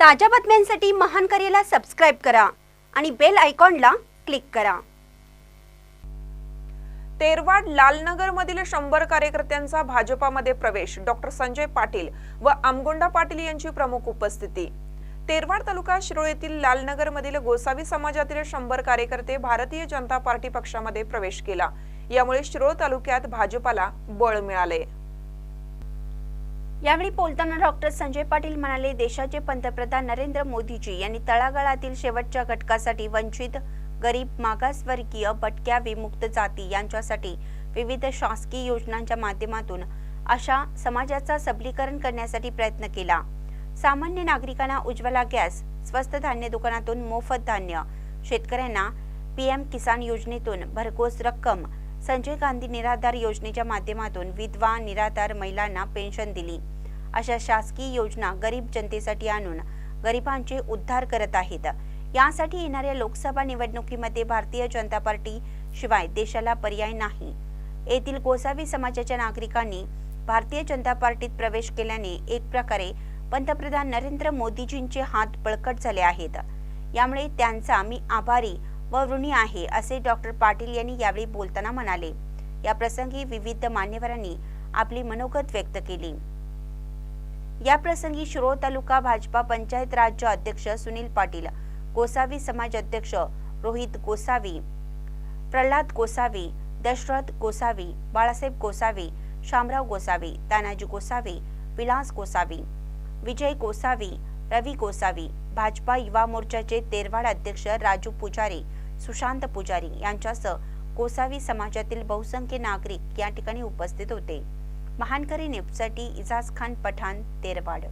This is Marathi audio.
ताज्या बातम्यांसाठी महान करेला सबस्क्राईब करा आणि बेल आयकॉनला क्लिक करा. तेरवाड लालनगर मधील शंभर कार्यकर्त्यांचा भाजपामध्ये प्रवेश. डॉक्टर संजय पाटील व आमगोंडा पाटील यांची प्रमुख उपस्थिती. तेरवाड तालुका शिरोळ येथील लालनगर मधील गोसावी समाजातील शंभर कार्यकर्ते भारतीय जनता पार्टी पक्षामध्ये प्रवेश केला. यामुळे शिरोळ तालुक्यात भाजपाला बळ मिळाले. यावेळी बोलताना डॉक्टर संजय पाटील म्हणाले देशाचे पंतप्रधान नरेंद्र मोदीजी यांनी तळागाळातील शेवटच्या घटकासाठी वंचित गरीब मागासवर्गीय भटक्या विमुक्त जाती यांच्यासाठी विविध शासकीय योजनांच्या माध्यमातून अशा समाजाचा सबलीकरण करण्यासाठी प्रयत्न केला. सामान्य नागरिकांना उज्ज्वला गॅस स्वस्त धान्य दुकानातून मोफत धान्य शेतकऱ्यांना पीएम किसान योजनेतून भरघोस रक्कम संजय गांधी निराधार योजनेच्या माध्यमातून विधवा निराधार महिलांना पेन्शन दिली. अशा शासकीय योजना गरीब जनतेसाठी आणून गरिबांचे उद्धार करत आहेत. यासाठी येणाऱ्या लोकसभा निवडणुकीमध्ये भारतीय जनता पार्टी शिवाय देशाला पर्याय नाही. येथील गोसावी समाजाच्या नागरिकांनी भारतीय जनता पार्टीत प्रवेश केल्याने एक प्रकारे पंतप्रधान नरेंद्र मोदीजींचे हात बळकट झाले आहेत. यामुळे त्यांचा मी आभारी व ऋणी आहे असे डॉक्टर पाटील यांनी यावेळी बोलताना म्हणाले. या प्रसंगी विविध मान्यवरांनी आपली मनोगत व्यक्त केली. या प्रसंगी शिरोळ तालुका भाजपा पंचायत राज्य अध्यक्ष सुनील पाटील गोसावी समाज अध्यक्ष रोहित गोसावी प्रल्हाद गोसावी दशरथ गोसावी बाळासाहेब गोसावी शामराव गोसावी तानाजी गोसावी विलास गोसावी विजय गोसावी रवी गोसावी भाजपा युवा मोर्चाचे तेरवाड अध्यक्ष राजू पुजारी सुशांत पुजारी यांच्यासह गोसावी समाजातील बहुसंख्य नागरिक या ठिकाणी उपस्थित होते. महानकरी न्यूजसाठी इजाज खान पठाण तेरवाड.